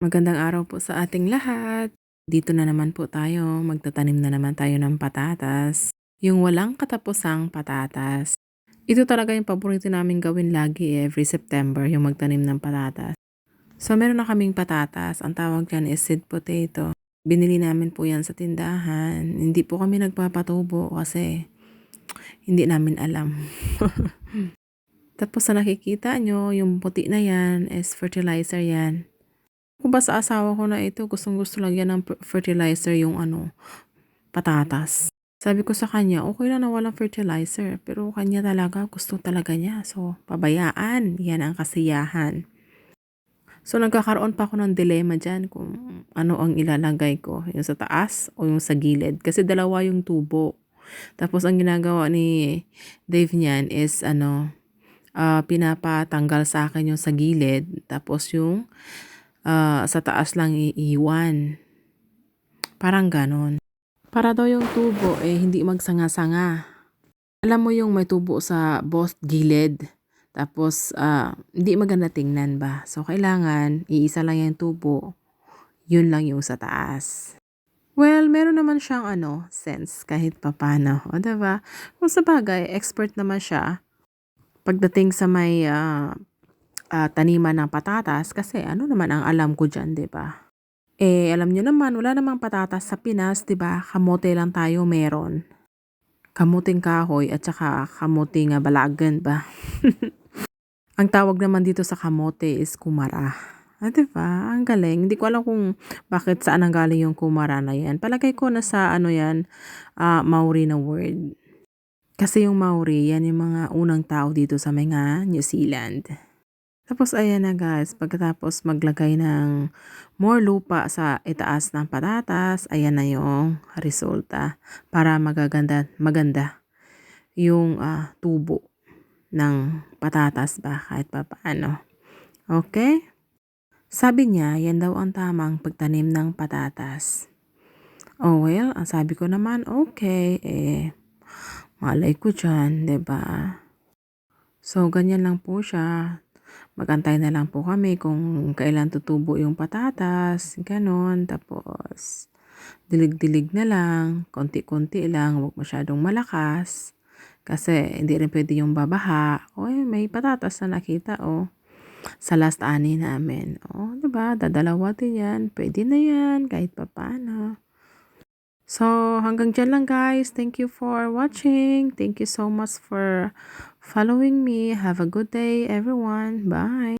Magandang araw po sa ating lahat. Dito na naman po tayo, magtatanim na naman tayo ng patatas. Yung walang katapusang patatas. Ito talaga yung paborito namin gawin lagi eh, every September, yung magtanim ng patatas. So meron na kaming patatas, ang tawag dyan is seed potato. Binili namin po yan sa tindahan. Hindi po kami nagpapatubo kasi hindi namin alam. Tapos sa nakikita nyo, yung puti na yan is fertilizer yan. Kung ba sa asawa ko na ito, gustong gusto lagyan ng fertilizer yung ano, patatas. Sabi ko sa kanya, okay lang na walang fertilizer, pero kanya talaga, gusto talaga niya. So, pabayaan, yan ang kasiyahan. So, nagkakaroon pa ako ng dilema dyan kung ano ang ilalagay ko, yung sa taas o yung sa gilid. Kasi dalawa yung tubo. Tapos, ang ginagawa ni Dave niyan is, ano, ah, pinapatanggal sa akin yung sa gilid. Tapos, yung ah, sa taas lang iiwan. Parang ganon. Para daw yung tubo eh hindi magsanga-sanga. Alam mo yung may tubo sa both gilid. Tapos ah, hindi maganda tingnan ba. So kailangan iisa lang yung tubo. Yun lang yung sa taas. Well, meron naman siyang ano, sense kahit papano. O, diba? Kung sa bagay, expert naman siya pagdating sa may ah, ah, taniman ng patatas kasi ano naman ang alam ko dyan, 'di ba? Eh, alam nyo naman, wala namang patatas sa Pinas, 'di ba? Kamote lang tayo meron. Kamuting kahoy at saka kamuting ah, balagan ba? ang tawag naman dito sa kamote is kumara. Ah, 'di ba? Ang galing. Hindi ko alam kung bakit saan ang galing yung kumara na yan. Palagay ko na sa ano yan, ah, Maori na word. Kasi yung Maori, yan yung mga unang tao dito sa mga New Zealand. Tapos ayan na guys, pagkatapos maglagay ng more lupa sa itaas ng patatas, ayan na yung resulta para magaganda, maganda yung ah, tubo ng patatas ba kahit pa paano. Okay? Sabi niya, yan daw ang tamang pagtanim ng patatas. Oh well, ang sabi ko naman, okay, eh, malay ko dyan, ba? So, ganyan lang po siya. Magantay na lang po kami kung kailan tutubo yung patatas, ganon. Tapos, dilig-dilig na lang, konti-konti lang, huwag masyadong malakas. Kasi hindi rin pwede yung babaha. O, may patatas na nakita, oh. Sa last ani namin. Oh, di ba? Dadalawa din yan. Pwede na yan, kahit pa paano. So, hanggang dyan lang guys. Thank you for watching. Thank you so much for following me. Have a good day everyone. Bye.